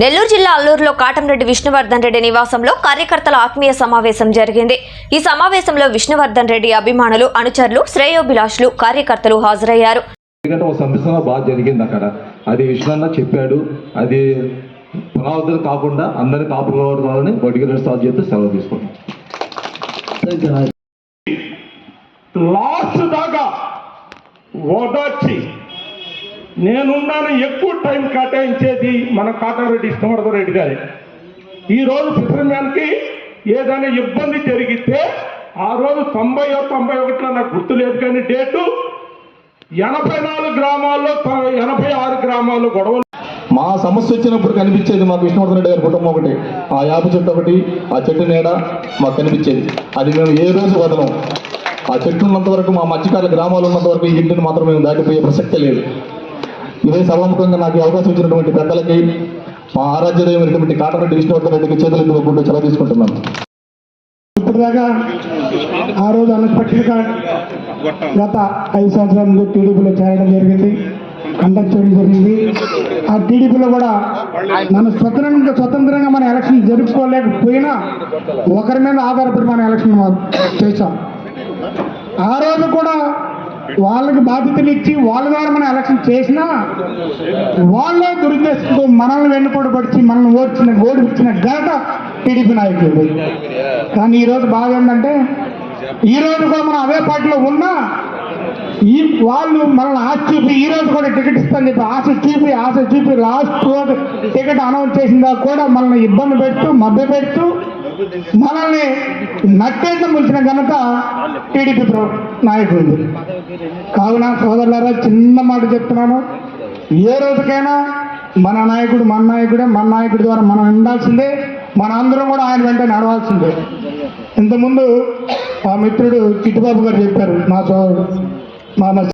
నెల్లూరు జిల్లా అల్లూరులో కాటంరెడ్డి విష్ణువర్ధన్ రెడ్డి నివాసంలో కార్యకర్తల ఆత్మీయ సమావేశం జరిగింది. ఈ సమావేశంలో విష్ణువర్ధన్ రెడ్డి అభిమానులు అనుచరులు శ్రేయోభిలాషులు కార్యకర్తలు హాజరయ్యారు. ఎందుకంటే ఒక సంవత్సరం బాగా జరిగింది అక్కడ. అది విష్ణన్న చెప్పాడు. అది పునరావృతం కాకుండా కాపాడుకోవాలని బొడిగిన సార్ చెప్తే సెలవు తీసుకుంటాం లాస్ట్ దాకా ఓదార్చి నేనున్నాను ఎక్కువ టైం కేటాయించేది మన కాటారెడ్డి ఇష్టవర్ధన్ రెడ్డి గారి ఈరోజు ఫిషర్మ్యాన్కి ఏదైనా ఇబ్బంది జరిగితే ఆ రోజు తొంభై తొంభై ఒకటిలో నాకు గుర్తు లేదు కానీ డేటు ఎనభై నాలుగు గ్రామాల్లో ఎనభై ఆరు గ్రామాల్లో గొడవలు. మా సమస్య వచ్చినప్పుడు కనిపించేది మాకు విష్ణువర్ధన్ రెడ్డి గారి కుటుంబం ఒకటి. ఆ యాప చెట్టు ఒకటి ఆ చెట్టు నీడ మాకు కనిపించేది. అది మేము ఏ రోజు వదలం. ఆ చెట్టు ఉన్నంత వరకు మా మధ్యకాల గ్రామాలు ఉన్నంత వరకు ఈ ఇంటిని మాత్రం మేము దాటిపోయే ప్రసక్తే లేదు. ఇదే సర్వముఖంగా నాకు అవకాశం ఇచ్చినటువంటి పెద్దలకి మా ఆరాధ్యమైనటువంటి కాటరెడ్డి విష్ణువర్ధన్ రెడ్డికి చేతులు ఎత్తుకుంటూ సెలవు తీసుకుంటున్నాను. ఇప్పటిదాకా ఆ రోజు అన్ఎక్స్పెక్టెడ్గా గత ఐదు సంవత్సరాల నుండి టీడీపీలో చేరడం జరిగింది కండక్ట్ చేయడం జరిగింది. ఆ టీడీపీలో కూడా మన స్వతంత్రంగా స్వతంత్రంగా మన ఎలక్షన్ జరుపుకోలేకపోయినా ఒకరి మీద ఆధారపడి మన ఎలక్షన్ చేశాం. ఆ రోజు కూడా వాళ్ళకి బాధ్యతలు ఇచ్చి వాళ్ళ ద్వారా మనం ఎలక్షన్ చేసినా వాళ్ళే దురుద్దేశంతో మనల్ని వెన్నుపోటు పడిచి మనల్ని ఓడిచిన ఓడిపించిన ఘనత టీడీపీ నాయకులు. కానీ ఈరోజు బాగా ఏంటంటే ఈ కూడా మనం అదే పార్టీలో ఉన్నా ఈ వాళ్ళు మనల్ని ఆశ చూపి ఈ రోజు కూడా టికెట్ ఇస్తాను చెప్పి ఆశ చూపి ఆశ చూపి లాస్ట్ రోజు టికెట్ అనౌన్స్ చేసిందా కూడా మనల్ని ఇబ్బంది పెడుతూ మభ్య పెడుతూ మనల్ని నట్టేట ముంచిన ఘనత టీడీపీ ప్ర- నాయకులు కావున సోదరులారా చిన్న మాట చెప్తున్నాను. ఏ రోజుకైనా మన నాయకుడు మన నాయకుడే మన నాయకుడి ద్వారా మనం ఉండాల్సిందే. మన అందరం కూడా ఆయన వెంట నడవాల్సిందే. ఇంతకుముందు మా మిత్రుడు చిట్టుబాబు గారు చెప్పారు మా సోదరుడు. మన మ-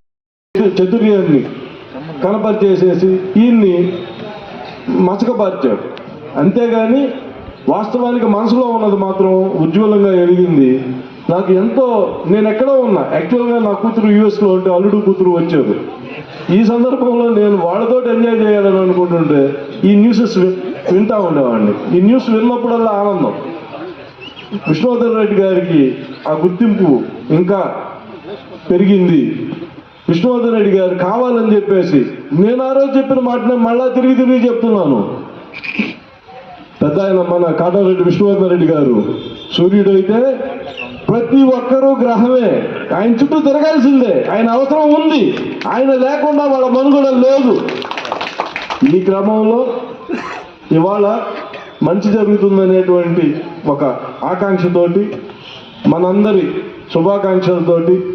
కనపరిచేసేసి ఈయన్ని మసకపరిచాడు అంతేగాని వాస్తవానికి మనసులో ఉన్నది మాత్రం ఉజ్వలంగా ఎదిగింది నాకు ఎంతో నేను ఎక్కడో ఉన్నా యాక్చువల్గా నా కూతురు యూఎస్లో ఉంటే అల్లుడు కూతురు వచ్చారు. ఈ సందర్భంలో నేను వాళ్ళతో ఎంజాయ్ చేయాలని అనుకుంటుంటే ఈ న్యూసెస్ వింటా ఉండేవాడిని. ఈ న్యూస్ విన్నప్పుడల్లా ఆనందం. విష్ణోధర్ రెడ్డి గారికి ఆ గుర్తింపు ఇంకా పెరిగింది. విష్ణువర్ధన్ రెడ్డి గారు కావాలని చెప్పేసి నేను ఆ రోజు చెప్పిన మాటనే మళ్ళా తిరిగి తిరిగి చెప్తున్నాను. పెద్ద ఆయన మన కాటారెడ్డి విష్ణువర్ధన్ రెడ్డి గారు సూర్యుడు అయితే ప్రతి ఒక్కరూ గ్రహమే. ఆయన చుట్టూ తిరగాల్సిందే. ఆయన అవసరం ఉంది. ఆయన లేకుండా వాళ్ళ మనుగడ లేదు. ఈ క్రమంలో ఇవాళ మంచి జరుగుతుందనేటువంటి ఒక ఆకాంక్షతోటి మనందరి శుభాకాంక్షలతోటి